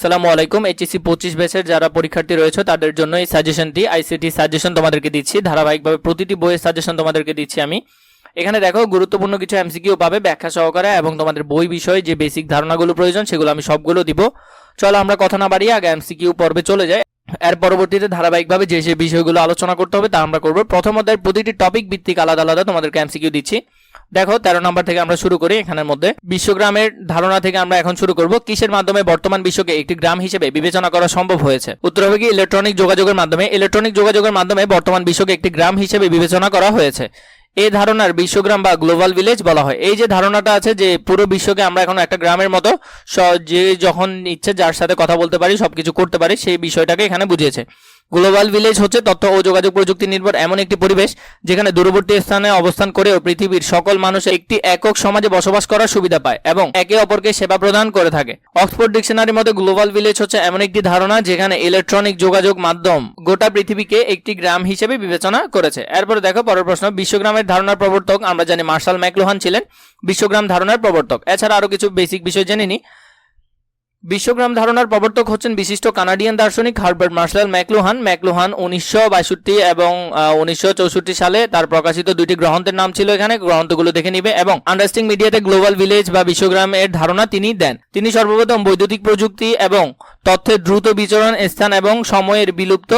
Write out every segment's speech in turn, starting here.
সালামু আলাইকুম এইচএসসি পঁচিশ ব্যাচের যারা পরীক্ষার্থী রয়েছে, তাদের জন্য এই সাজেশনটি আইসিটি সাজেশন তোমাদেরকে দিচ্ছি, ধারাবাহিকভাবে প্রতিটি বইয়ের সাজেশন তোমাদেরকে দিচ্ছি আমি। এখানে দেখো, গুরুত্বপূর্ণ কিছু এমসিকিউ পাবে, ব্যাখ্যা সহকারে এবং তোমাদের বই বিষয়ে যে বেসিক ধারণাগুলো প্রয়োজন, সেগুলো আমি সবগুলো দিব। চলো আমরা কথা না বাড়িয়ে আগে এমসিকিউ পর্বে চলে যাই। এর পরবর্তীতে ধারাবাহিকভাবে যে যে বিষয়গুলো আলোচনা করতে হবে, তা আমরা করব। প্রথম প্রতিটি টপিক ভিত্তিক আলাদা আলাদা তোমাদেরকে এমসিকিউ দিচ্ছি। দেখো, তেরো নম্বর থেকে আমরা শুরু করি এখানের মধ্যে। বিশ্বগ্রামের ধারণা থেকে আমরা এখন শুরু করব, কিসের মাধ্যমে বর্তমান বিশ্বকে একটি গ্রাম হিসেবে বিবেচনা করা সম্ভব হয়েছে? উত্তর হবে কি ইলেকট্রনিক যোগাযোগের মাধ্যমে। ইলেকট্রনিক যোগাযোগের মাধ্যমে বর্তমান বিশ্বকে একটি গ্রাম হিসেবে বিবেচনা করা হয়েছে। এই ধারণার বিশ্বগ্রাম বা গ্লোবাল ভিলেজ বলা হয়। এই যে ধারণাটা আছে যে পুরো বিশ্বকে আমরা এখন একটা গ্রামের মতো যে যখন ইচ্ছে যার সাথে কথা বলতে পারি, সবকিছু করতে পারি, সেই বিষয়টাকে এখানে বুঝিয়েছে। গ্লোবাল ভিলেজ হচ্ছে তথ্য ও যোগাযোগ প্রযুক্তি নির্ভর এমন একটি পরিবেশ যেখানে দূরবর্তী স্থানে অবস্থান করেও পৃথিবীর সকল মানুষ একটি একক সমাজে বসবাস করার সুবিধা পায় এবং একে অপরকে সেবা প্রদান করে থাকে। অক্সফোর্ড ডিকশনারির মধ্যে গ্লোবাল ভিলেজ হচ্ছে এমন একটি ধারণা যেখানে ইলেকট্রনিক যোগাযোগ মাধ্যম গোটা পৃথিবীকে একটি গ্রাম হিসেবে বিবেচনা করেছে। এরপরে দেখো পরের প্রশ্ন, বিশ্বগ্রামের ধারণার প্রবর্তক, আমরা জানি মার্শাল ম্যাকলোহান ছিলেন বিশ্বগ্রাম ধারণার প্রবর্তক। এছাড়া আরও কিছু বেসিক বিষয় জেনে নিই বিশ্বগ্রাম ধারণার প্রবর্তক হচ্ছেন বিশিষ্ট কানাডিয়ান দার্শনিক হার্বার্ট মার্শাল ম্যাকলুহান। ম্যাকলুহান উনিশশো এবং উনিশশো চৌষট্টি সালে তার প্রকাশিত দুইটি গ্রন্থের নাম ছিল এখানে। গ্রন্থগুলো দেখে নিবে এবং আন্ডারস্টিং মিডিয়াতে গ্লোবাল ভিলেজ বা বিশ্বগ্রাম এর ধারণা তিনি দেন। তিনি সর্বপ্রথম বৈদ্যুতিক প্রযুক্তি এবং তথ্যের দ্রুত বিচরণ স্থান এবং সময়ের বিলুপ্ত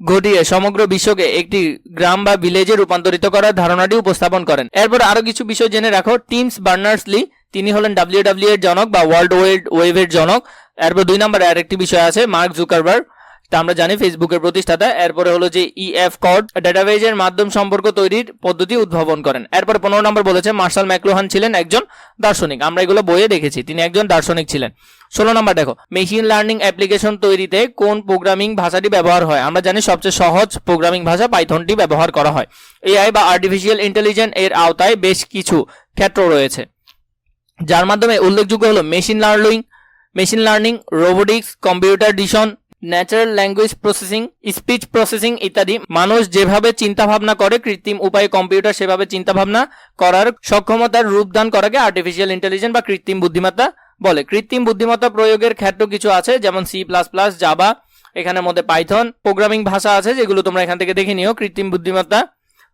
ঘটিয়ে সমগ্র বিশ্বকে একটি গ্রাম বা ভিলেজে রূপান্তরিত করার ধারণাটি উপস্থাপন করেন। এরপর আরও কিছু বিষয় জেনে রাখো। টিমস বার্নার্স লি তিনি হলেন ডাব্লিউ ডাব্লিউ এর জনক বা ওয়ার্ল্ড ওয়েড ওয়েভের জনক। এরপর দুই নম্বরে আরেকটি বিষয় আছে, মার্ক জুকারবার্গ। তা আমরা জানি ফেসবুকের প্রতিষ্ঠাতা। এরপরে হলো যে ইএফ কড ডেটাবেজের মাধ্যম সম্পর্ক তৈরির পদ্ধতি উদ্ভাবন করেন। এরপর পনেরো নম্বর বলেছে, মার্শাল ম্যাকলুহান ছিলেন একজন দার্শনিক। আমরা এগুলো বইয়ে দেখেছি, তিনি একজন দার্শনিক ছিলেন। ষোলো নম্বর দেখো মেশিন লার্নিং অ্যাপ্লিকেশন তৈরিতে কোন প্রোগ্রামিং ভাষাটি ব্যবহার হয়? আমরা জানি সবচেয়ে সহজ প্রোগ্রামিং ভাষা পাইথনটি ব্যবহার করা হয়। এআই বা আর্টিফিশিয়াল ইন্টেলিজেন্স এর আওতায় বেশ কিছু ক্ষেত্র রয়েছে। যার মাধ্যমে উল্লেখযোগ্য হলো machine learning machine learning robotics computer vision natural language processing speech processing ইত্যাদি। মানুষ যেভাবে চিন্তা ভাবনা করে, কৃত্রিম উপায়ে কম্পিউটার সেভাবে চিন্তা ভাবনা করার সক্ষমতার রূপদান করাকে আর্টিফিশিয়াল ইন্টেলিজেন্স বা কৃত্রিম বুদ্ধিমত্তা বলে। কৃত্রিম বুদ্ধিমত্তা প্রয়োগের ক্ষেত্র কিছু আছে, যেমন সি প্লাস প্লাস জাবা এখানের মধ্যে পাইথন প্রোগ্রামিং ভাষা আছে, যেগুলো তোমরা এখান থেকে দেখে নিও। কৃত্রিম বুদ্ধিমত্তা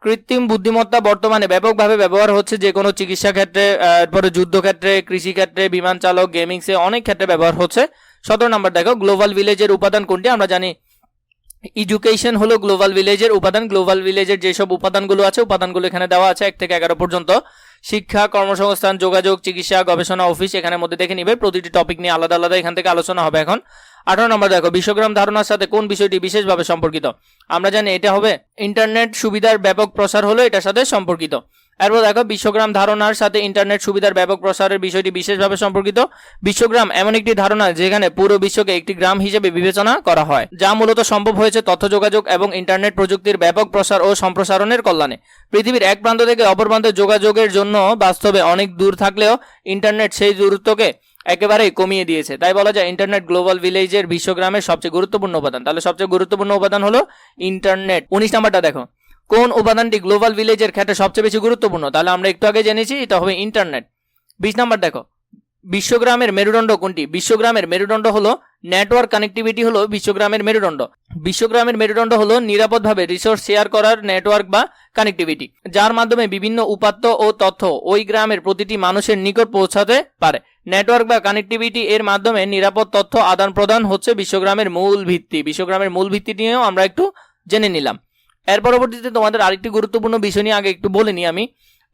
কৃত্রিম বুদ্ধিমত্তা বর্তমানে ব্যাপকভাবে ব্যবহার হচ্ছে যে কোনো চিকিৎসা ক্ষেত্রে এরপরে যুদ্ধক্ষেত্রে, কৃষিক্ষেত্রে, বিমান চালক, গেমিংসে অনেক ক্ষেত্রে ব্যবহার হচ্ছে। সতেরো নম্বর দেখো, গ্লোবাল ভিলেজের উপাদান কোনটি? আমরা জানি এডুকেশন হলো গ্লোবাল ভিলেজের উপাদান। গ্লোবাল ভিলেজের যেসব উপাদানগুলো আছে, উপাদানগুলো এখানে দেওয়া আছে এক থেকে এগারো পর্যন্ত। শিক্ষা, কর্মসংস্থান, যোগাযোগ, চিকিৎসা, গবেষণা, অফিস এখানের মধ্যে দেখে নিবে। প্রতিটি টপিক নিয়ে আলাদা আলাদা এখান থেকে আলোচনা হবে এখন। আঠারো নম্বর দেখো, বিশ্বগ্রাম ধারণার সাথে কোন বিষয়টি বিশেষভাবে সম্পর্কিত? আমরা জানি এটা হবে ইন্টারনেট সুবিধার ব্যাপক প্রসার হলো এটার সাথে সম্পর্কিত। এরপর দেখো, বিশ্বগ্রাম ধারণার সাথে ইন্টারনেট সুবিধার ব্যাপক প্রসারের বিষয়টি বিশেষভাবে সম্পর্কিত। বিশ্বগ্রাম এমন একটি ধারণা যেখানে পুরো বিশ্বকে একটি গ্রাম হিসেবে বিবেচনা করা হয়, যা মূলত সম্ভব হয়েছে তথ্য যোগাযোগ এবং ইন্টারনেট প্রযুক্তির ব্যাপক প্রসার ও সম্প্রসারণের কল্যাণে। পৃথিবীর এক প্রান্ত থেকে অপর প্রান্তে যোগাযোগের জন্য বাস্তবে অনেক দূর থাকলেও ইন্টারনেট সেই দূরত্বকে একেবারেই কমিয়ে দিয়েছে। তাই বলা যায় ইন্টারনেট গ্লোবাল ভিলেজের বিশ্বগ্রামের সবচেয়ে গুরুত্বপূর্ণ উপাদান। তাহলে সবচেয়ে গুরুত্বপূর্ণ উপাদান হলো ইন্টারনেট উনিশ নাম্বারটা দেখো। কোন উপাদানটি গ্লোবাল ভিলেজের ক্ষেত্রে সবচেয়ে বেশি গুরুত্বপূর্ণ? তাহলে আমরা একটু আগে জেনেছি, এটা হবে ইন্টারনেট। বিশ নাম্বার দেখো। বিশ্বগ্রামের মেরুদণ্ড কোনটি? বিশ্বগ্রামের মেরুদণ্ড হলো নেটওয়ার্ক কানেক্টিভিটি হলো বিশ্বগ্রামের মেরুদণ্ড। বিশ্বগ্রামের মেরুদণ্ড হলো নিরাপদভাবে রিসোর্স শেয়ার করার নেটওয়ার্ক বা কানেক্টিভিটি, যার মাধ্যমে বিভিন্ন উপাত্ত ও তথ্য ওই গ্রামের প্রতিটি মানুষের নিকট পৌঁছাতে পারে। নেটওয়ার্ক বা কানেক্টিভিটি এর মাধ্যমে নিরাপদ তথ্য আদান প্রদান হচ্ছে বিশ্বগ্রামের মূল ভিত্তি। বিশ্বগ্রামের মূল ভিত্তি নিয়েও আমরা একটু জেনে নিলাম। এর পরবর্তীতে তোমাদের আরেকটি গুরুত্বপূর্ণ বিষয় নিয়ে আগে একটু বলে নিই আমি।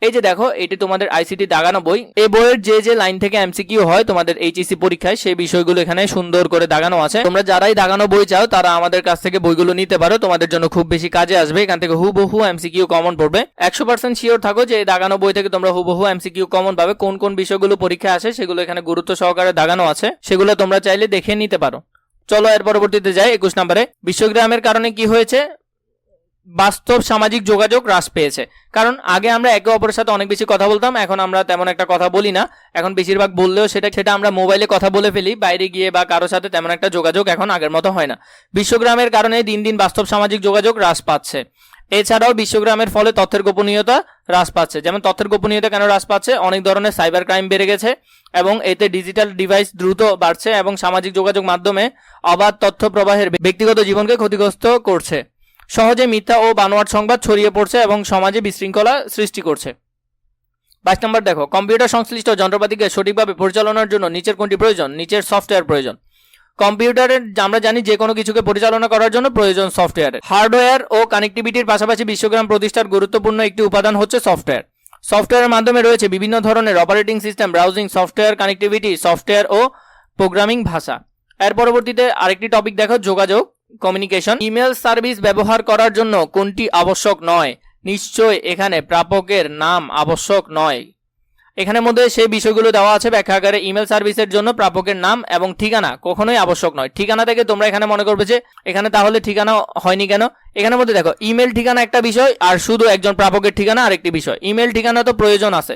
এই যে দেখো, এটি তোমাদের আইসিটি দাগানো বই। এই বইয়ের যে যে লাইন থেকে এমসিকিউ হয়, তোমাদের এইচএসসি পরীক্ষায়, সেই বিষয়গুলো এখানে সুন্দর করে দাগানো আছে। তোমরা যারাই দাগানো বই চাও, তারা আমাদের কাছ থেকে বইগুলো নিতে পারো। তোমাদের জন্য খুব বেশি কাজে আসবে। এখান থেকে হুবহু এমসিকিউ কমন পড়বে। একশো পার্সেন্ট শিওর থাকো যে এই দাগানো বই থেকে তোমরা হুবহু এমসিকিউ কমন পাবে। কোন কোন বিষয়গুলো পরীক্ষা আসে, সেগুলো এখানে গুরুত্ব সহকারে দাগানো আছে। সেগুলো তোমরা চাইলে দেখে নিতে পারো। চলো এর পরবর্তীতে যাই, একুশ নম্বরে। বিশ্বগ্রামের কারণে কি হয়েছে? বাস্তব সামাজিক যোগাযোগ হ্রাস পেয়েছে। কারণ আগে আমরা একে অপরের সাথে অনেক বেশি কথা বলতাম, এখন আমরা তেমন একটা কথা বলি না। এখন বেশিরভাগ বললেও সেটা সেটা আমরা মোবাইলে কথা বলে ফেলি, বাইরে গিয়ে বা কারোর সাথে তেমন একটা যোগাযোগ এখন আগের মতো হয় না। বিশ্বগ্রামের কারণে দিন দিন বাস্তব সামাজিক যোগাযোগ হ্রাস পাচ্ছে। এছাড়াও বিশ্বগ্রামের ফলে তথ্যের গোপনীয়তা হ্রাস পাচ্ছে। যেমন তথ্যের গোপনীয়তা কেন হ্রাস পাচ্ছে? অনেক ধরনের সাইবার ক্রাইম বেড়ে গেছে এবং এতে ডিজিটাল ডিভাইস দ্রুত বাড়ছে এবং সামাজিক যোগাযোগ মাধ্যমে অবাধ তথ্য প্রবাহের ব্যক্তিগত জীবনকে ক্ষতিগ্রস্ত করছে। সহজে মিথ্যা ও বানোয়াট সংবাদ ছড়িয়ে পড়ছে এবং সমাজে বিশৃঙ্খলা সৃষ্টি করছে। বাইশ নম্বর দেখো, কম্পিউটার সংশ্লিষ্ট যন্ত্রপাতিকে সঠিকভাবে পরিচালনার জন্য নিচের কোনটি প্রয়োজন? নিচের সফটওয়্যার প্রয়োজন। কম্পিউটারের আমরা জানি যে কোনো কিছুকে পরিচালনা করার জন্য প্রয়োজন সফটওয়্যারের হার্ডওয়্যার ও কানেক্টিভিটির পাশাপাশি বিশ্বগ্রাম প্রতিষ্ঠার গুরুত্বপূর্ণ একটি উপাদান হচ্ছে সফটওয়্যার। সফটওয়্যারের মাধ্যমে রয়েছে বিভিন্ন ধরনের operating system browsing software connectivity software ও প্রোগ্রামিং ভাষা। এর পরবর্তীতে আরেকটি টপিক দেখো, যোগাযোগ। কমিউনিকেশন ইমেল সার্ভিস ব্যবহার করার জন্য কোনটি আবশ্যক নয়? নিশ্চয় এখানে প্রাপকের নাম আবশ্যক নয়। এখানের মধ্যে সেই বিষয়গুলো দেওয়া আছে ব্যাখ্যাগারে ইমেল সার্ভিসের জন্য প্রাপকের নাম এবং ঠিকানা কখনোই আবশ্যক নয়। ঠিকানা থেকে তোমরা এখানে মনে করবে যে এখানে তাহলে ঠিকানা হয়নি কেন? এখানের মধ্যে দেখো ইমেল ঠিকানা একটা বিষয় আর শুধু একজন প্রাপকের ঠিকানা আরেকটি বিষয়। ইমেল ঠিকানা তো প্রয়োজন আছে।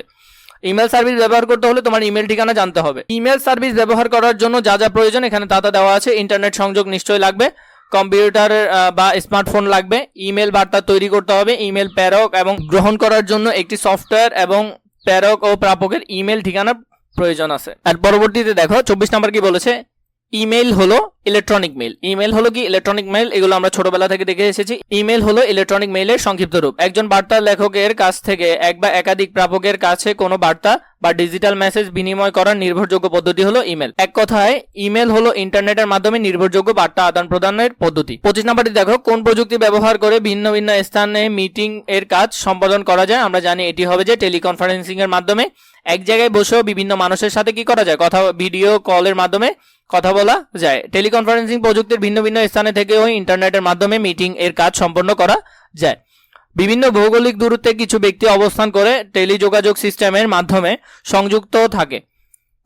ইমেল সার্ভিস ব্যবহার করতে হলে তোমার ইমেল ঠিকানা জানতে হবে। ইমেল সার্ভিস ব্যবহার করার জন্য যা যা প্রয়োজন এখানে তা তা দেওয়া আছে। ইন্টারনেট সংযোগ নিশ্চয়ই লাগবে। কম্পিউটার বা স্মার্টফোন লাগবে। ইমেল বার্তা তৈরি করতে হবে। ইমেল প্রেরক এবং গ্রহণ করার জন্য একটি সফটওয়্যার এবং প্রেরক ও প্রাপকের ইমেল ঠিকানা প্রয়োজন আছে। আর পরবর্তীতে দেখো, চব্বিশ নাম্বার কি বলেছে? ইমেল হলো ইলেকট্রনিক মেল ইমেল হলো কি? ইলেকট্রনিক মেল এগুলো আমরা ছোটবেলা থেকে দেখে এসেছি। ইমেল হলো ইলেকট্রনিক মেইলের সংক্ষিপ্ত রূপ। একজন বার্তা লেখকের কাছ থেকে এক বা একাধিক প্রাপকের কাছে কোনো বার্তা বা ডিজিটাল মেসেজ বিনিময় করার নির্ভরযোগ্য পদ্ধতি হলো ইমেল এক কথায় ইমেল হলো ইন্টারনেটের মাধ্যমে নির্ভরযোগ্য বার্তা আদান প্রদানের পদ্ধতি। পঁচিশ নম্বরটি দেখো, কোন প্রযুক্তি ব্যবহার করে ভিন্ন ভিন্ন স্থানে মিটিং এর কাজ সম্পাদন করা যায়? আমরা জানি এটি হবে যে টেলিকনফারেন্সিং এর মাধ্যমে এক জায়গায় বসেও বিভিন্ন মানুষের সাথে কি করা যায়? কথা ভিডিও কলের মাধ্যমে কথা বলা যায়। টেলিকনফারেন্সিং প্রযুক্তির ভিন্ন ভিন্ন স্থানে থেকেও ইন্টারনেটের মাধ্যমে মিটিং এর কাজ সম্পন্ন করা যায়। বিভিন্ন ভৌগোলিক দূরত্বে কিছু ব্যক্তি অবস্থান করে টেলিযোগাযোগ সিস্টেমের মাধ্যমে সংযুক্ত থাকে।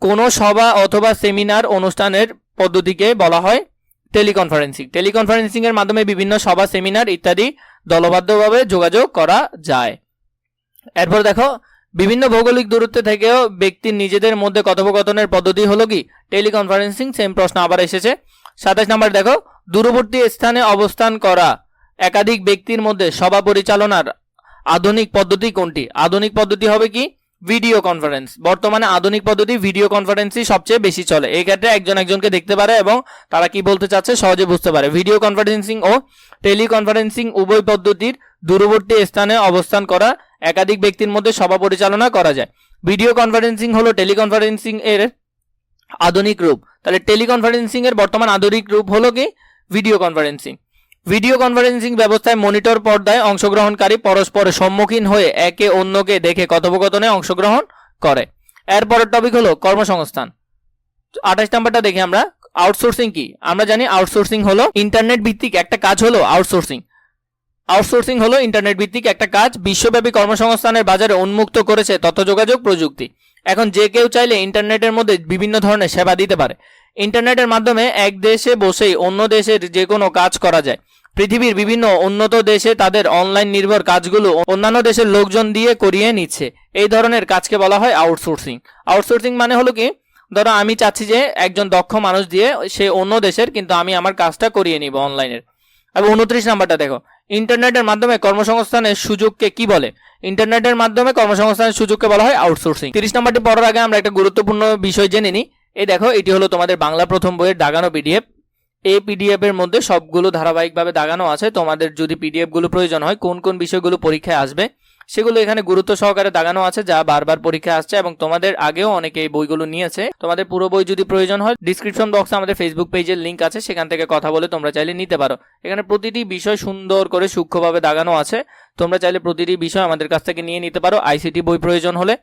কোনো সভা অথবা সেমিনার অনুষ্ঠানের পদ্ধতিকে বলা হয় টেলিকনফারেন্সিং। টেলিকনফারেন্সিং এর মাধ্যমে বিভিন্ন সভা, সেমিনার ইত্যাদি দলবদ্ধভাবে যোগাযোগ করা যায়। এরপর দেখো, বিভিন্ন ভৌগোলিক দূরত্বে থেকেও ব্যক্তির নিজেদের মধ্যে কথোপকথনের পদ্ধতি হলো কি? টেলিকনফারেন্সিং সেম প্রশ্ন আবার এসেছে। সাতাশ নাম্বার দেখো, দূরবর্তী স্থানে অবস্থান করা একাধিক ব্যক্তির মধ্যে সভা পরিচালনার আধুনিক পদ্ধতি কোনটি? আধুনিক পদ্ধতি হবে কি? Video conference. বর্তমানে আধুনিক পদ্ধতি ভিডিও কনফারেন্সই সবচেয়ে বেশি চলে। এই ক্ষেত্রে একজন একজনকে দেখতে পারে এবং তারা কি বলতে চাচ্ছে সহজে বুঝতে পারে। ভিডিও কনফারেন্সিং ও টেলিকনফারেন্সিং উভয় পদ্ধতির দূরবর্তী স্থানে অবস্থান করা একাধিক ব্যক্তির মধ্যে সভা পরিচালনা করা যায়। ভিডিও কনফারেন্সিং হলো টেলিকনফারেন্সিং এর আধুনিক রূপ। তাহলে টেলিকনফারেন্সিং এর বর্তমান আধুনিক রূপ হলো কি? ভিডিও কনফারেন্সিং ভিডিও কনফারেন্সিং ব্যবস্থায় মনিটর পর্দায় অংশগ্রহণকারী পরস্পরের সম্মুখীন হয়ে একে অন্যকে দেখে কথোপকথনে অংশগ্রহণ করে। এরপরের টপিক হলো কর্মসংস্থান। আঠাশ নাম্বারটা দেখি আমরা। আউটসোর্সিং কি? আমরা জানি আউটসোর্সিং হলো ইন্টারনেট ভিত্তিক একটা কাজ হলো আউটসোর্সিং আউটসোর্সিং হলো ইন্টারনেট ভিত্তিক একটা কাজ। বিশ্বব্যাপী কর্মসংস্থানের বাজারে উন্মুক্ত করেছে তথ্য যোগাযোগ প্রযুক্তি। এখন যে কেউ চাইলে ইন্টারনেটের মধ্যে বিভিন্ন ধরনের সেবা দিতে পারে। ইন্টারনেটের মাধ্যমে এক দেশে বসেই অন্য দেশের যে কোনো কাজ করা যায়। পৃথিবীর বিভিন্ন উন্নত দেশে তাদের অনলাইন নির্ভর কাজগুলো অন্যান্য দেশের লোকজন দিয়ে করিয়ে নিচ্ছে। এই ধরনের কাজকে বলা হয় আউটসোর্সিং আউটসোর্সিং মানে হলো কি? ধরো আমি চাচ্ছি যে একজন দক্ষ মানুষ দিয়ে সে অন্য দেশের, কিন্তু আমি আমার কাজটা করিয়ে নিব অনলাইনের এবং উনত্রিশ নাম্বারটা দেখো। ইন্টারনেটের মাধ্যমে কর্মসংস্থানের সুযোগকে কি বলে? ইন্টারনেটের মাধ্যমে কর্মসংস্থানের সুযোগকে বলা হয় আউটসোর্সিং তিরিশ নম্বরটি পড়ার আগে আমরা একটা গুরুত্বপূর্ণ বিষয় জেনে নিই। এই দেখো, এটি হলো তোমাদের বাংলা প্রথম বইয়ের দাগানো পিডিএফ এই পিডিএফ এর মধ্যে সবগুলো ধারাবাহিকভাবে দাগানো আছে। তোমাদের যদি পিডিএফগুলো প্রয়োজন হয়, কোন কোন বিষয়গুলো পরীক্ষায় আসবে? সেগুলো এখানে গুরুত্ব সহকারে দাগানো আছে, যা বারবার পরীক্ষা আসছে এবং তোমাদের আগেও অনেকে এই বইগুলো নিয়েছে। তোমাদের পুরো বই যদি প্রয়োজন হয় ডিসক্রিপশন বক্সে আমাদের ফেসবুক পেজের লিঙ্ক আছে, সেখান থেকে কথা বলে তোমরা চাইলে নিতে পারো। এখানে প্রতিটি বিষয় সুন্দর করে সূক্ষ্মভাবে দাগানো আছে। তোমরা চাইলে প্রতিটি বিষয় আমাদের কাছ থেকে নিয়ে নিতে পারো। আইসিটি বই প্রয়োজন হলে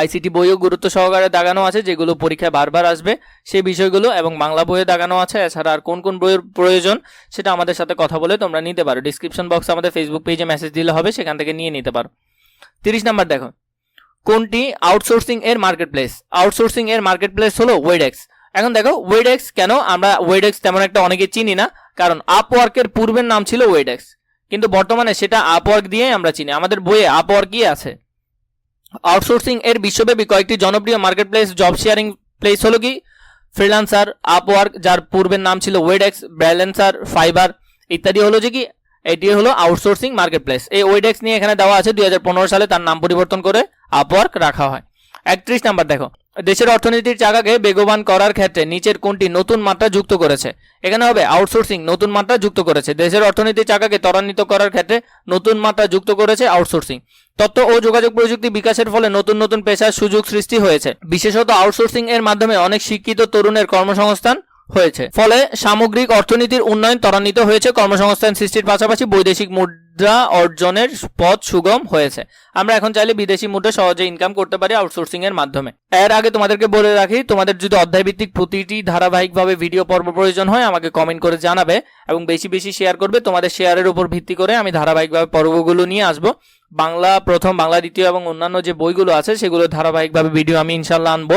আইসিটি বইও গুরুত্ব সহকারে দাগানো আছে, যেগুলো পরীক্ষায় বারবার আসবে। সেই বিষয়গুলো এবং বাংলা বইয়ে দাগানো আছে, এছাড়া আর কোন কোন বইয়ের প্রয়োজন সেটা আমাদের সাথে কথা বলে তোমরা নিতে পারো। ডিসক্রিপশন বক্স আমাদের ফেসবুক পেজে মেসেজ দিলে হবে, সেখান থেকে নিয়ে নিতে পারো। তিরিশ নাম্বার দেখো। কোনটি আউটসোর্সিং এর মার্কেট প্লেস আউটসোর্সিং এর মার্কেট প্লেস হলো ওয়েডেক্স এখন দেখো ওয়েডেক্স কেন? আমরা ওয়েডেক্স তেমন একটা অনেকে চিনি না, কারণ আপওয়ার্কের পূর্বের নাম ছিল ওয়েডেক্স কিন্তু বর্তমানে সেটা আপওয়ার্ক দিয়ে আমরা চিনি। আমাদের বইয়ে আপওয়ার্কই আছে। আউটসোর্সিং এর বিশ্বব্যাপী কয়েকটি জনপ্রিয় marketplace job sharing place হলো কি? ফ্রিল্যান্সার আপওয়ার্ক যার পূর্বের নাম ছিল ওয়েডেক্স ব্যালেন্সার ফাইবার ইত্যাদি হলো যে কি? এটি হলো আউটসোর্সিং মার্কেট প্লেস এই ওয়েডেক্স নিয়ে এখানে দেওয়া আছে দুই হাজার পনেরো সালে তার নাম পরিবর্তন করে আপওয়ার্ক রাখা হয়। একত্রিশ নাম্বার দেখো। দেশের অর্থনীতির চাকাকে বেগবান করার ক্ষেত্রে নিচের কোনটি নতুন মাত্রা যুক্ত করেছে? এখানে হবে আউটসোর্সিং নতুন মাত্রা যুক্ত করেছে। দেশের অর্থনীতির চাকাকে ত্বরান্বিত করার ক্ষেত্রে নতুন মাত্রা যুক্ত করেছে আউটসোর্সিং তথ্য ও যোগাযোগ প্রযুক্তি বিকাশের ফলে নতুন নতুন পেশার সুযোগ সৃষ্টি হয়েছে। বিশেষত আউটসোর্সিং এর মাধ্যমে অনেক শিক্ষিত তরুণের কর্মসংস্থান হয়েছে। ফলে সামগ্রিক অর্থনীতির উন্নয়ন ত্বরান্বিত হয়েছে। কর্মসংস্থান সৃষ্টির পাশাপাশি বৈদেশিক মুদ্রা অর্জনের পথ সুগম হয়েছে। আমরা এখন চাইলে বিদেশি মুদ্রা সহজে ইনকাম করতে পারি আউটসোর্সিং এর মাধ্যমে। এর আগে তোমাদেরকে বলে রাখি, তোমাদের যদি অধ্যায়ভিত্তিক প্রতিটি ধারাবাহিকভাবে ভিডিও পর্ব প্রয়োজন হয়, আমাকে কমেন্ট করে জানাবে এবং বেশি বেশি শেয়ার করবে। তোমাদের শেয়ারের উপর ভিত্তি করে আমি ধারাবাহিকভাবে পর্বগুলো নিয়ে আসব। বাংলা প্রথম, বাংলা দ্বিতীয় এবং অন্যান্য যে বইগুলো আছে, সেগুলো ধারাবাহিকভাবে ভিডিও আমি ইনশাল্লাহ আনব।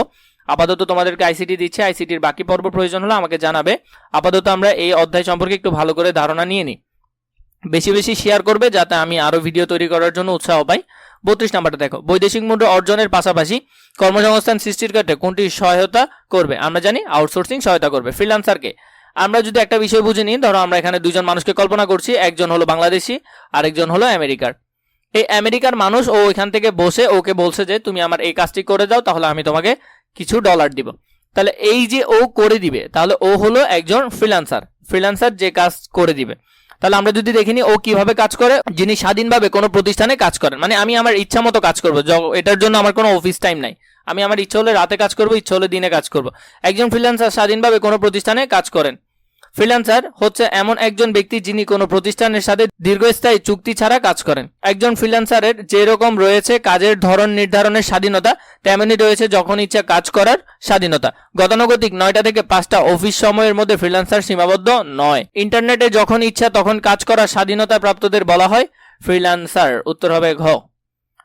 আপাতত তোমাদেরকে আইসিটি দিচ্ছে আইসিটির বাকি পর্ব প্রয়োজন হলে আমাকে জানাবে। আপাতত আমরা এই অধ্যায় সম্পর্কে একটু ভালো করে ধারণা নিয়ে নিই। বেশি বেশি শেয়ার করবে যাতে আমি আরও ভিডিও তৈরি করার জন্য উৎসাহ পাই। বত্রিশ নাম্বারটা দেখো, বৈদেশিক মুদ্রা অর্জনের পাশাপাশি কর্মসংস্থান সৃষ্টির ক্ষেত্রে কোনটি সহায়তা করবে? আমরা জানি আউটসোর্সিং সহায়তা করবে ফ্রিল্যান্সারকে আমরা যদি একটা বিষয় বুঝে নিই, ধরো আমরা এখানে দুজন মানুষকে কল্পনা করছি, একজন হলো বাংলাদেশি, আরেকজন হলো আমেরিকার। এই আমেরিকার মানুষ ও এখান থেকে বসে ওকে বলছে যে, তুমি আমার এই কাজটি করে দাও তাহলে আমি তোমাকে কিছু ডলার দিব। তাহলে এই যে ও করে দিবে, তাহলে ও হলো একজন ফ্রিল্যান্সার ফ্রিল্যান্সার যে কাজ করে দিবে। তাহলে আমরা যদি দেখিনি ও কীভাবে কাজ করে? যিনি স্বাধীনভাবে কোনো প্রতিষ্ঠানে কাজ করেন। মানে আমি আমার ইচ্ছা মতো কাজ করব। এটার জন্য আমার কোনো অফিস টাইম নাই। আমি আমার ইচ্ছা হলে রাতে কাজ করব, ইচ্ছা হলে দিনে কাজ করব। একজন ফ্রিল্যান্সার স্বাধীনভাবে কোনো প্রতিষ্ঠানে কাজ করেন। ফ্রিল্যান্সার হচ্ছে এমন একজন ব্যক্তি যিনি কোনো প্রতিষ্ঠানের সাথে দীর্ঘস্থায়ী চুক্তি ছাড়া কাজ করেন। একজন ফ্রিল্যান্সারের যেরকম রয়েছে কাজের ধরন নির্ধারণের স্বাধীনতা, তেমনি রয়েছে যখন ইচ্ছা কাজ করার স্বাধীনতা। গতানুগতিক নয়টা থেকে পাঁচটা অফিস সময়ের মধ্যে ফ্রিল্যান্সার সীমাবদ্ধ নয়। ইন্টারনেটে যখন ইচ্ছা তখন কাজ করার স্বাধীনতা প্রাপ্তদের বলা হয় ফ্রিল্যান্সার। উত্তর হবে ঘ।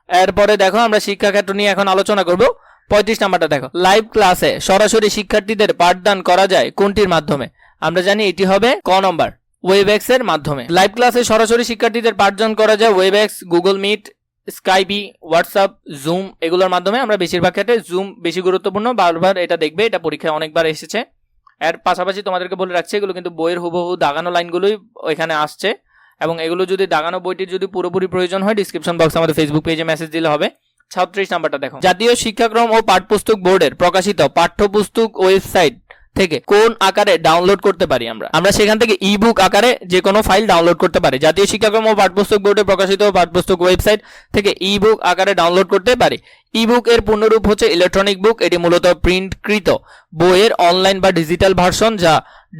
এরপরে দেখো, আমরা শিক্ষাক্ষেত্র নিয়ে এখন আলোচনা করব। পঁয়ত্রিশ নাম্বারটা দেখো। লাইভ ক্লাসে সরাসরি শিক্ষার্থীদের পাঠদান করা যায় কোনটির মাধ্যমে? আমরা জানি এটি হবে ক নম্বর ওয়েবএক্স এর মাধ্যমে। লাইভ ক্লাসে সরাসরি শিক্ষার্থীদের পাঠদান করা যায় Webex Google Meet Skype WhatsApp Zoom এগুলোর মাধ্যমে। আমরা বেশিরভাগ ক্ষেত্রে জুম বেশি গুরুত্বপূর্ণ, বারবার এটা দেখবে, এটা পরীক্ষায় অনেকবার এসেছে। এর পাশাপাশি তোমাদেরকে বলে রাখছি, এগুলো কিন্তু বইয়ের হুবহু দাগানো লাইনগুলোই এখানে আসছে। এবং এগুলো যদি দাগানো বইটির যদি পুরোপুরি প্রয়োজন হয় ডিসক্রিপশন বক্সে আমাদের ফেসবুক পেজে মেসেজ দিলে হবে। ছত্রিশ নাম্বারটা দেখো। জাতীয় শিক্ষাক্রম ও পাঠ্যপুস্তক বোর্ডের প্রকাশিত পাঠ্যপুস্তক ওয়েবসাইট থেকে কোন আকারে ডাউনলোড করতে পারি আমরা। আমরা সেখান থেকে ইবুক আকারে যে কোনো ফাইল ডাউনলোড করতে পারি। জাতীয় শিক্ষাক্রম ও পাঠ্যপুস্তক বোর্ডে প্রকাশিত পাঠ্যপুস্তক ওয়েবসাইট থেকে ইবুক আকারে ডাউনলোড করতে পারি। ইবুক এর পূর্ণরূপ হচ্ছে ইলেকট্রনিক বুক এটি মূলত প্রিন্টকৃত বইয়ের অনলাইন বা ডিজিটাল ভার্সন যা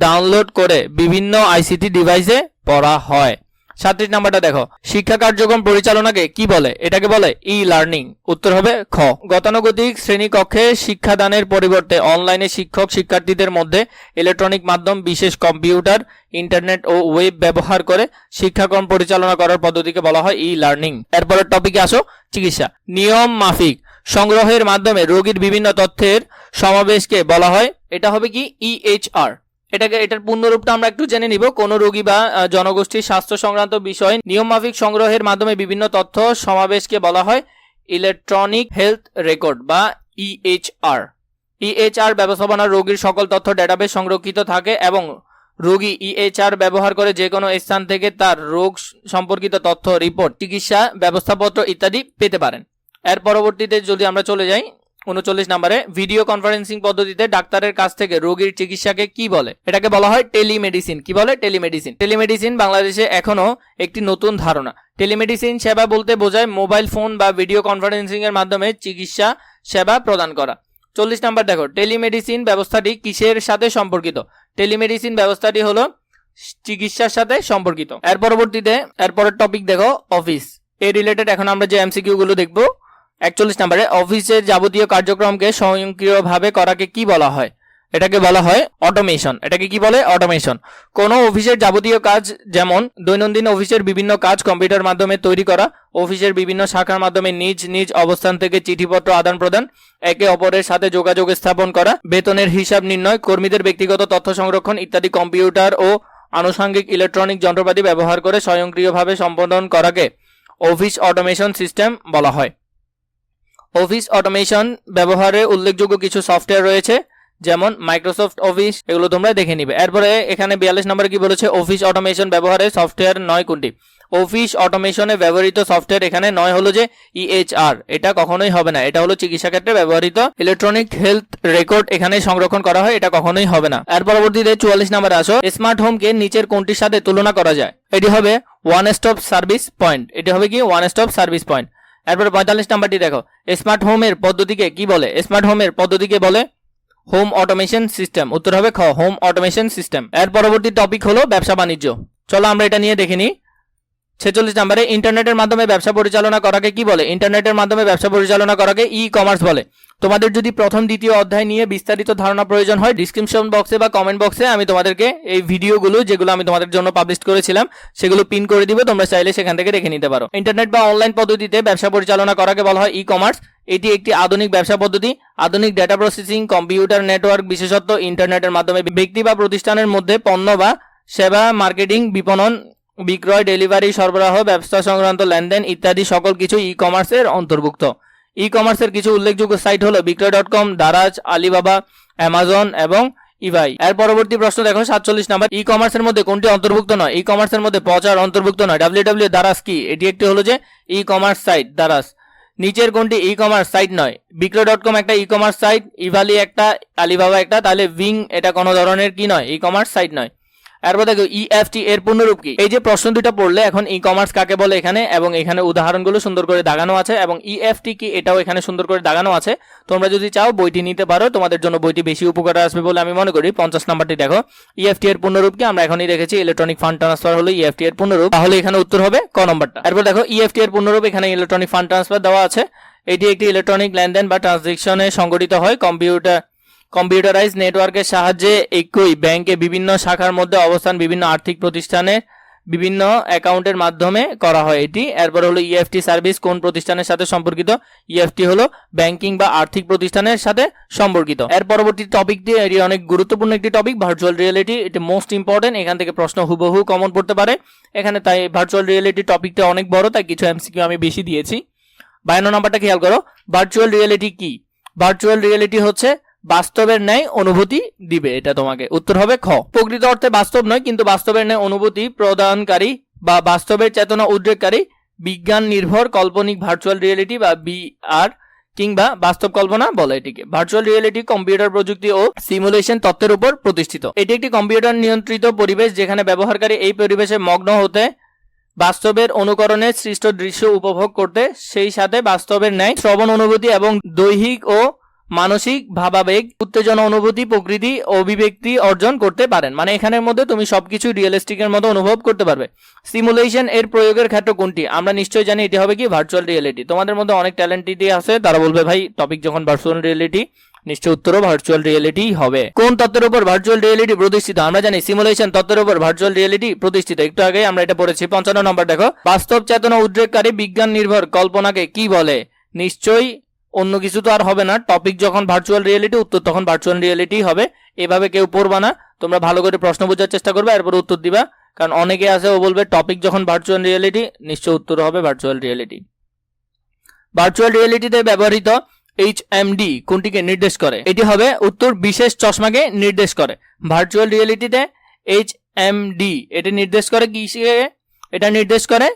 ডাউনলোড করে বিভিন্ন আইসিটি ডিভাইসে পড়া হয়। সাতত্রিশ নাম্বারটা দেখো। শিক্ষা কার্যক্রম পরিচালনাকে কি বলে? এটাকে বলে ই লার্নিং উত্তর হবে খ। গতানুগতিক শ্রেণীকক্ষে শিক্ষাদানের পরিবর্তে অনলাইনে শিক্ষক শিক্ষার্থীদের মধ্যে ইলেকট্রনিক মাধ্যম, বিশেষ কম্পিউটার, ইন্টারনেট ও ওয়েব ব্যবহার করে শিক্ষাক্রম পরিচালনা করার পদ্ধতিকে বলা হয় ই লার্নিং এরপরের টপিকে আসো, চিকিৎসা। নিয়ম মাফিক। সংগ্রহের মাধ্যমে রোগীর বিভিন্ন তথ্যের সমাবেশকে বলা হয়, এটা হবে কি ইএইচআর এটাকে, এটার পূর্ণরূপটা আমরা একটু জেনে নিব। কোন রোগী বা জনগোষ্ঠীর স্বাস্থ্য সংক্রান্ত বিষয়, নিয়মমাফিক সংগ্রহের মাধ্যমে বিভিন্ন তথ্য সমাবেশকে বলা হয় ইলেকট্রনিক হেলথ রেকর্ড বা E ইএইচআর ইএইচআর ব্যবস্থাপনার রোগীর সকল তথ্য ডেটাবেস সংরক্ষিত থাকে এবং রোগী ইএইচআর ব্যবহার করে যে কোনো স্থান থেকে তার রোগ সম্পর্কিত তথ্য রিপোর্ট চিকিৎসা, ব্যবস্থাপত্র ইত্যাদি পেতে পারেন। এর পরবর্তীতে যদি আমরা চলে যাই উনচল্লিশ নম্বরে ভিডিও কনফারেন্সিং পদ্ধতিতে ডাক্তারের কাছ থেকে রোগীর চিকিৎসাকে কি বলে? এটাকে বলা হয় টেলিমেডিসিন কি বলে? টেলিমেডিসিন টেলিমেডিসিন বাংলাদেশে এখনও একটি নতুন ধারণা। টেলিমেডিসিন সেবা বলতে বোঝায় মোবাইল ফোন বা ভিডিও কনফারেন্সিং এর মাধ্যমে চিকিৎসা সেবা প্রদান করা। চল্লিশ নাম্বার দেখো টেলিমেডিসিন ব্যবস্থাটি কিসের সাথে সম্পর্কিত? টেলিমেডিসিন ব্যবস্থাটি হলো চিকিৎসার সাথে সম্পর্কিত। এর পরবর্তীতে এরপরের টপিক দেখো অফিস এ রিলেটেড এখন আমরা যে এমসিকিউ গুলো দেখব একচল্লিশ নম্বরে, অফিসের যাবতীয় কার্যক্রমকে স্বয়ংক্রিয়ভাবে করাকে কি বলা হয়? এটাকে বলা হয় অটোমেশন। এটাকে কি বলে? অটোমেশন। কোনো অফিসের যাবতীয় কাজ যেমন দৈনন্দিন অফিসের বিভিন্ন কাজ কম্পিউটার মাধ্যমে তৈরি করা, অফিসের বিভিন্ন শাখার মাধ্যমে নিজ নিজ অবস্থান থেকে চিঠিপত্র আদান প্রদান, একে অপরের সাথে যোগাযোগ স্থাপন করা, বেতনের হিসাব নির্ণয়, কর্মীদের ব্যক্তিগত তথ্য সংরক্ষণ ইত্যাদি কম্পিউটার ও আনুষঙ্গিক ইলেকট্রনিক যন্ত্রপাতি ব্যবহার করে স্বয়ংক্রিয়ভাবে সম্পাদন করাকে অফিস অটোমেশন সিস্টেম বলা হয়। অফিস অটোমেশন ব্যবহারে উল্লেখযোগ্য কিছু সফটওয়্যার রয়েছে, যেমন মাইক্রোসফট অফিস এগুলো তোমরা দেখে নিবে। এরপরে এখানে বিয়াল্লিশ নম্বরে কি বলেছে? অফিস অটোমেশন ব্যবহারে সফটওয়্যার নয় কোনটি? অফিস অটোমেশনে ব্যবহৃত সফটওয়্যার এখানে নয় হলো যে ইএইচআর এটা কখনোই হবে না। এটা হলো চিকিৎসা ক্ষেত্রে ব্যবহৃত ইলেকট্রনিক হেলথ রেকর্ড এখানে সংরক্ষণ করা হয়, এটা কখনোই হবে না। এর পরবর্তীতে চুয়াল্লিশ নম্বরে আসো স্মার্ট হোমকে নিচের কোনটির সাথে তুলনা করা যায়? এটি হবে ওয়ান স্টপ সার্ভিস পয়েন্ট এটি হবে কি? ওয়ান স্টপ সার্ভিস পয়েন্ট এরপরে পঁয়তাল্লিশ নাম্বারটি দেখো। স্মার্ট হোমের পদ্ধতিকে কি বলে? স্মার্ট হোমের পদ্ধতিকে বলে হোম অটোমেশন সিস্টেম উত্তর হবে খ হোম অটোমেশন সিস্টেম এর পরবর্তী টপিক হলো ব্যবসা বাণিজ্য। চলো আমরা এটা নিয়ে দেখে নিই। ছেচল্লিশ নম্বরে ইন্টারনেটের মাধ্যমে ব্যবসা পরিচালনা করাকে কি বলে? ইন্টারনেটের মাধ্যমে ব্যবসা পরিচালনা করাকে ই কমার্স বলে। তোমাদের যদি প্রথম, দ্বিতীয় অধ্যায় নিয়ে বিস্তারিত ধারণা প্রয়োজন হয় ডিসক্রিপশন বক্সে বা কমেন্ট বক্সে আমি তোমাদেরকে এই ভিডিওগুলো যেগুলো আমি তোমাদের জন্য পাবলিশ করেছিলাম, সেগুলো পিন করে দিব। তোমরা চাইলে সেখান থেকে দেখে নিতে পারো। ইন্টারনেট বা অনলাইন পদ্ধতিতে ব্যবসা পরিচালনা করাকে বলা হয় ই কমার্স এটি একটি আধুনিক ব্যবসা পদ্ধতি। আধুনিক ডেটা প্রসেসিং কম্পিউটার নেটওয়ার্ক বিশেষত ইন্টারনেটের মাধ্যমে ব্যক্তি বা প্রতিষ্ঠানের মধ্যে পণ্য বা সেবা মার্কেটিং বিপণন বিক্রয়, ডেলিভারি, সরবরাহ, ব্যবসা সংক্রান্ত লেনদেন ইত্যাদি সকল কিছু ই কমার্সের অন্তর্ভুক্ত। ই কমার্সের কিছু উল্লেখযোগ্য সাইট হলো বিক্রয় dot com Daraz, Alibaba, Amazon এবং ইভাই। এর পরবর্তী প্রশ্ন দেখো, সাতচল্লিশ নাম্বার। ই কমার্সের মধ্যে কোনটি অন্তর্ভুক্ত নয়? ই কমার্সের মধ্যে প্রচার অন্তর্ভুক্ত নয়। ডাব্লিউ ডাব্লিউ দারাজ কি? এটি একটি হলো যে ই কমার্স সাইট, দারাজ। নিচের কোনটি ই কমার্স সাইট নয়? বিক্রয় ডট কম একটা ই কমার্স সাইট, ইভালি একটা, আলিবাবা একটা, তাহলে উইং এটা কোনো ধরনের কি নয়? ই কমার্স সাইট নয়। এরপর দেখো ইএফটি এর পূর্ণরূপ কি? এই যে প্রশ্ন দুটো পড়লে এখন ই কমার্স কাকে বলে এখানে, এবং এখানে উদাহরণগুলো সুন্দর করে দাগানো আছে, এবং ইএফটি কি এটাও এখানে সুন্দর করে দাগানো আছে। তোমরা যদি চাও বইটি নিতে পারো, তোমাদের জন্য বইটি বেশি উপকার আসবে বলে আমি মনে করি। পঞ্চাশ নাম্বারটি দেখো ইএফটি এর পূর্ণরূপ কি? আমরা এখনই দেখেছি ইলেকট্রনিক ফান্ড ট্রান্সফার হলো ইএফটি এর পূর্ণরূপ। তাহলে এখানে উত্তর হবে ক নম্বরটা। এরপর দেখো ইএফটি এর পূর্ণরূপ এখানে ইলেকট্রনিক ফান্ড ট্রান্সফার দেওয়া আছে। এটি একটি ইলেকট্রনিক লেনদেন বা ট্রানজেকশনে সংগঠিত হয়। কম্পিউটার কম্পিউটারাইজ নেটওয়ার্কের সাহায্যে একই ব্যাংকে বিভিন্ন শাখার মধ্যে অবস্থান বিভিন্ন আর্থিক প্রতিষ্ঠানে বিভিন্ন অ্যাকাউন্টের মাধ্যমে করা হয় এটি। এরপর হলো ইএফটি সার্ভিস, কোন প্রতিষ্ঠানের সাথে সম্পর্কিত? ইএফটি হলো ব্যাংকিং বা আর্থিক প্রতিষ্ঠানের সাথে সম্পর্কিত। এর পরবর্তী টপিকটি এটি অনেক গুরুত্বপূর্ণ একটি টপিক ভার্চুয়াল রিয়েলিটি এটি মোস্ট ইম্পর্টেন্ট এখান থেকে প্রশ্ন হুবহু কমন পড়তে পারে। এখানে তাই ভার্চুয়াল রিয়েলিটি টপিকটা অনেক বড়, তাই কিছু এমসিকিউ আমি বেশি দিয়েছি। বায়ান্ন নাম্বারটা খেয়াল করো ভার্চুয়াল রিয়েলিটি কি? ভার্চুয়াল রিয়েলিটি হচ্ছে বাস্তবের ন্যায় অনুভূতি দিবে, এটা তোমাকে। উত্তর হবে খ। প্রকৃত অর্থে বাস্তব নয়, কিন্তু বাস্তবের ন্যায় অনুভূতি প্রদানকারী বা বাস্তবের চেতনা উদ্রেককারী বিজ্ঞান নির্ভর কাল্পনিক ভার্চুয়াল রিয়েলিটি বা বিআর কিংবা বাস্তব কল্পনা বলে এটিকে। ভার্চুয়াল রিয়েলিটি কম্পিউটার প্রযুক্তি ও সিমুলেশন তত্ত্বের উপর প্রতিষ্ঠিত। এটি একটি কম্পিউটার নিয়ন্ত্রিত পরিবেশ যেখানে ব্যবহারকারী এই পরিবেশে মগ্ন হতে, বাস্তবের অনুকরণে সৃষ্ট দৃশ্য উপভোগ করতে, সেই সাথে বাস্তবের ন্যায় শ্রবণ অনুভূতি এবং দৈহিক ও মানসিক, ভাবাবেগ, উত্তেজনা, অনুভূতি, প্রকৃতি, অভিব্যক্তি অর্জন করতে পারেন। মানে এখানের মধ্যে তুমি সবকিছু রিয়েলিস্টিকের মতো অনুভব করতে পারবে। সিমুলেশন এর প্রয়োগের ক্ষেত্র কোনটি? আমরা নিশ্চয়ই জানি এটি হবে কি ভার্চুয়াল রিয়েলিটি তোমাদের মধ্যে অনেক ট্যালেন্টেড আছে, তারা বলবে, ভাই টপিক যখন ভার্চুয়াল রিয়েলিটি নিশ্চয় উত্তরও ভার্চুয়াল রিয়েলিটি হবে। কোন তত্ত্বের উপর ভার্চুয়াল রিয়েলিটি প্রতিষ্ঠিত? আমরা জানি সিমুলেশন তত্ত্বের উপর ভার্চুয়াল রিয়েলিটি প্রতিষ্ঠিত। একটু আগে আমরা এটা পড়েছি। পঞ্চান্ন নম্বর দেখো। বাস্তব চেতনা উদ্রেককারী বিজ্ঞান নির্ভর কল্পনাকে কি বলে? নিশ্চয়ই অন্য কিছু তো আর হবে না। টপিক যখন ভার্চুয়াল রিয়েলিটি উত্তর তখন ভার্চুয়াল রিয়েলিটি হবে। এভাবে কেউ পড়বা না। তোমরা ভালো করে প্রশ্ন বোঝার চেষ্টা করবে, এরপর উত্তর দিবা। কারণ অনেকে আছে, ও বলবে টপিক যখন ভার্চুয়াল রিয়েলিটি নিশ্চয় উত্তর হবে ভার্চুয়াল রিয়েলিটি ভার্চুয়াল রিয়েলিটিতে ব্যবহৃত এইচ এম ডি কোনটিকে নির্দেশ করে? এটি হবে উত্তর বিশেষ চশমাকে নির্দেশ করে। ভার্চুয়াল রিয়েলিটিতে এইচ এম ডি এটি নির্দেশ করে কিসে এটা নির্দেশ করে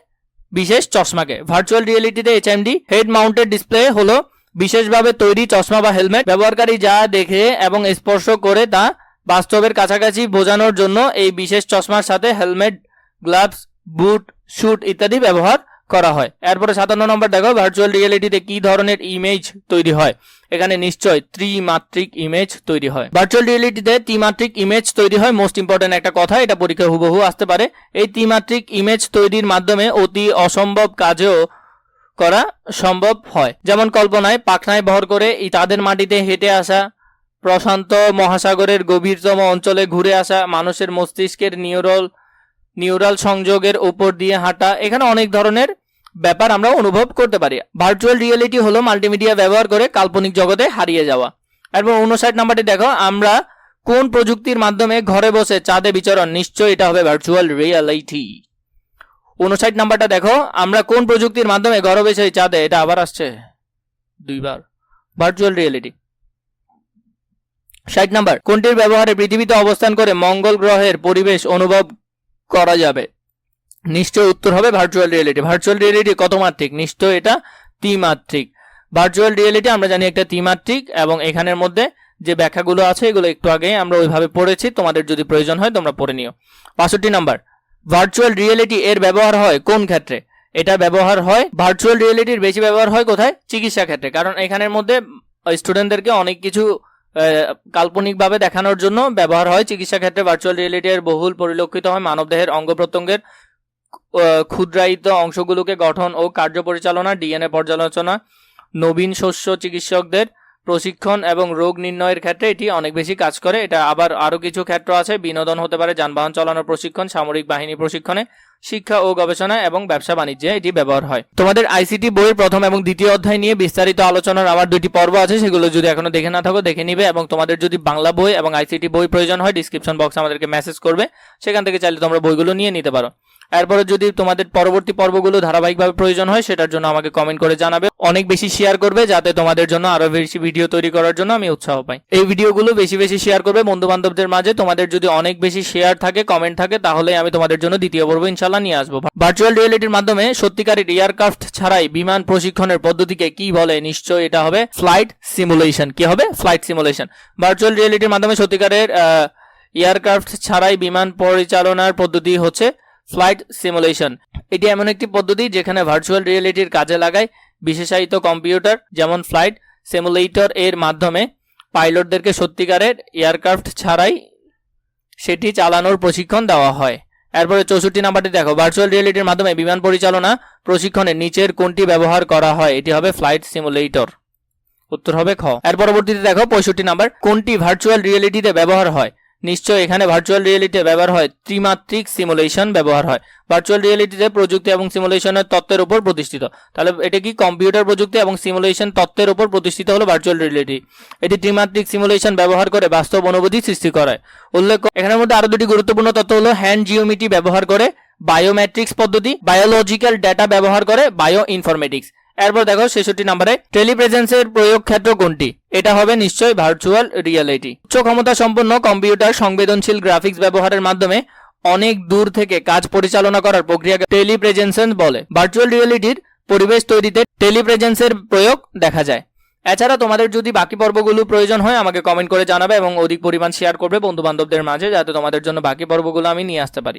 বিশেষ চশমাকে। Virtual রিয়েলিটিতে H M D head mounted display হলো বিশেষভাবে তৈরি চশমা বা হেলমেট ব্যবহারকারী যা দেখে এবং স্পর্শ করে তা বাস্তবের কাছাকাছি বোঝানোর জন্য এই বিশেষ চশমার সাথে হেলমেট, গ্লাভস, বুট, শুট ইত্যাদি ব্যবহার করা হয়। এরপরে সাতান্ন নম্বর দেখো ভার্চুয়াল রিয়েলিটিতে কি ধরনের ইমেজ তৈরি হয়? এখানে নিশ্চয় ত্রিমাত্রিক ইমেজ তৈরি হয়। ভার্চুয়াল রিয়েলিটিতে ত্রিমাত্রিক ইমেজ তৈরি হয় মোস্ট ইম্পর্টেন্ট একটা কথা, এটা পরীক্ষায় হুবহু আসতে পারে। এই ত্রিমাত্রিক ইমেজ তৈরির মাধ্যমে অতি অসম্ভব কাজেও করা সম্ভব হয়। যেমন কল্পনায় পাখনায় ভর করে তাদের মাটিতে হেঁটে আসা, প্রশান্ত মহাসাগরের গভীরতম অঞ্চলে ঘুরে আসা, মানুষের মস্তিষ্কের নিউরাল নিউরাল সংযোগের উপর দিয়ে হাঁটা, এখানে অনেক ধরনের ব্যাপার আমরা অনুভব করতে পারি। ভার্চুয়াল রিয়েলিটি হলো মাল্টিমিডিয়া ব্যবহার করে কাল্পনিক জগতে হারিয়ে যাওয়া। এবং উনষাট নাম্বারটি দেখো, আমরা কোন প্রযুক্তির মাধ্যমে ঘরে বসে চাঁদে বিচরণ, নিশ্চয়ই এটা হবে ভার্চুয়াল রিয়েলিটি উনষাট নাম্বারটা দেখো, আমরা কোন প্রযুক্তির মাধ্যমে ঘরে বসে চাঁদে? এটা আবার আসছে। দুইবার। ভার্চুয়াল রিয়েলিটি ষাট নাম্বার। কোনটির ব্যবহারে পৃথিবীতে অবস্থান করে মঙ্গল গ্রহের পরিবেশ অনুভব করা যাবে? নিশ্চয় উত্তর হবে ভার্চুয়াল রিয়েলিটি ভার্চুয়াল রিয়েলিটি কত মাত্রিক নিশ্চয় এটা ত্রিমাত্রিক। ভার্চুয়াল রিয়েলিটি আমরা জানি একটা ত্রিমাত্রিক এবং এখানের মধ্যে যে ব্যাখ্যাগুলো আছে, এগুলো একটু আগে আমরা ওইভাবে পড়েছি। তোমাদের যদি প্রয়োজন হয়, তোমরা পড়ে নিও। বাষট্টি নাম্বার। ভার্চুয়াল রিয়েলিটি এর ব্যবহার হয় কোন ক্ষেত্রে? এটা ব্যবহার হয় ভার্চুয়াল রিয়েলিটির বেশি ব্যবহার হয় কোথায়? চিকিৎসা ক্ষেত্রে। কারণ এখানের মধ্যে স্টুডেন্টদেরকে অনেক কিছু কাল্পনিকভাবে দেখানোর জন্য ব্যবহার হয়। চিকিৎসা ক্ষেত্রে ভার্চুয়াল রিয়েলিটি এর বহুল পরিলক্ষিত হয়। মানবদেহের অঙ্গ প্রত্যঙ্গের ক্ষুদ্রায়িত অংশগুলোকে গঠন ও কার্য পরিচালনা ডিএনএ পর্যালোচনা, নবীন শস্য চিকিৎসকদের প্রশিক্ষণ এবং রোগ নির্ণয়ের ক্ষেত্রে এটি অনেক বেশি কাজ করে। এটা আবার আরও কিছু ক্ষেত্র আছে। বিনোদন হতে পারে, যানবাহন চালানোর প্রশিক্ষণ, সামরিক বাহিনী প্রশিক্ষণে, শিক্ষা ও গবেষণা এবং ব্যবসা বাণিজ্যে এটি ব্যবহার হয়। তোমাদের আইসিটি বইয়ের প্রথম এবং দ্বিতীয় অধ্যায় নিয়ে বিস্তারিত আলোচনার আমার দুটি পর্ব আছে। সেগুলো যদি এখনও দেখে না থাকো, দেখে নিবে এবং তোমাদের যদি বাংলা বই এবং আইসিটি বই প্রয়োজন হয় ডিসক্রিপশন বক্স আমাদেরকে মেসেজ করবে। সেখান থেকে চাইলে তোমরা বইগুলো নিয়ে নিতে পারো। এরপরে যদি তোমাদের পরবর্তী পর্বগুলো ধারাবাহিকভাবে প্রয়োজন হয়, সেটার জন্য আমাকে কমেন্ট করে জানাবে। অনেক বেশি শেয়ার করবে যাতে তোমাদের জন্য আরও বেশি ভিডিও তৈরি করার জন্য আমি উৎসাহ পাই। এই ভিডিওগুলো বেশি বেশি শেয়ার করবে বন্ধু বান্ধবদের মাঝে। তোমাদের যদি অনেক বেশি শেয়ার থাকে কমেন্ট থাকে তাহলে আমি তোমাদের জন্য দ্বিতীয় পর্ব ইনশাল্লাহ নিয়ে আসব। ভার্চুয়াল রিয়েলিটির মাধ্যমে সত্যিকারের এয়ারক্রাফট ছাড়াই বিমান প্রশিক্ষণের পদ্ধতিকে কি বলে, নিশ্চয়ই এটা হবে ফ্লাইট সিমুলেশন কি হবে? ফ্লাইট সিমুলেশন ভার্চুয়াল রিয়েলিটির মাধ্যমে সত্যিকারের এয়ারক্রাফট ছাড়াই বিমান পরিচালনার পদ্ধতি হচ্ছে ফ্লাইট সিমুলেশন। এটি এমন একটি পদ্ধতি যেখানে ভার্চুয়াল রিয়েলিটির কাজে লাগায় বিশেষায়িত কম্পিউটার, যেমন ফ্লাইট সিমুলেটর এর মাধ্যমে পাইলটদেরকে সত্যিকারের এয়ারক্রাফট ছাড়াই সেটি চালানোর প্রশিক্ষণ দেওয়া হয়। এরপরে চৌষট্টি নাম্বারটি দেখো ভার্চুয়াল রিয়েলিটির মাধ্যমে বিমান পরিচালনা প্রশিক্ষণে নিচের কোনটি ব্যবহার করা হয়? এটি হবে ফ্লাইট সিমুলেটর। উত্তর হবে খ। এর পরবর্তীতে দেখো, পঁয়ষট্টি নাম্বার, কোনটি ভার্চুয়াল রিয়েলিটিতে ব্যবহার হয়? নিশ্চয় এখানে ভার্চুয়াল রিয়েলিটিতে ব্যবহার হয়, ত্রিমাত্রিক সিমুলেশন ব্যবহার হয়। ভার্চুয়াল রিয়েলিটিতে প্রযুক্তি এবং সিমুলেশনের তত্ত্বের উপর প্রতিষ্ঠিত। তাহলে এটা কি কম্পিউটার প্রযুক্তি এবং সিমুলেশন তত্ত্বের উপর প্রতিষ্ঠিত হলো ভার্চুয়াল রিয়েলিটি এটি ত্রিমাত্রিক সিমুলেশন ব্যবহার করে বাস্তব অনুভূতি সৃষ্টি করায় উল্লেখ এখানের মধ্যে আরও দুটি গুরুত্বপূর্ণ তত্ত্ব হলো হ্যান্ড জিওমিটি ব্যবহার করে বায়োমেট্রিক্স পদ্ধতি বায়োলজিক্যাল ডেটা ব্যবহার করে বায়ো ইনফরমেটিক্স এরপর দেখো ছেষট্টি নম্বরে, টেলিপ্রেজেন্সের প্রয়োগ ক্ষেত্র কোনটি? এটা হবে নিশ্চয়ই ভার্চুয়াল রিয়েলিটি উচ্চ ক্ষমতা সম্পন্ন কম্পিউটার সংবেদনশীল গ্রাফিক্স ব্যবহারের মাধ্যমে অনেক দূর থেকে কাজ পরিচালনা করার প্রক্রিয়াকে টেলিপ্রেজেন্সেন বলে। ভার্চুয়াল রিয়েলিটির পরিবেশ তৈরিতে টেলিপ্রেজেন্সের প্রয়োগ দেখা যায়। এছাড়া তোমাদের যদি বাকি পর্বগুলো প্রয়োজন হয়, আমাকে কমেন্ট করে জানাবে এবং অধিক পরিমাণ শেয়ার করবে বন্ধু বান্ধবদের মাঝে, যাতে তোমাদের জন্য বাকি পর্বগুলো আমি নিয়ে আসতে পারি।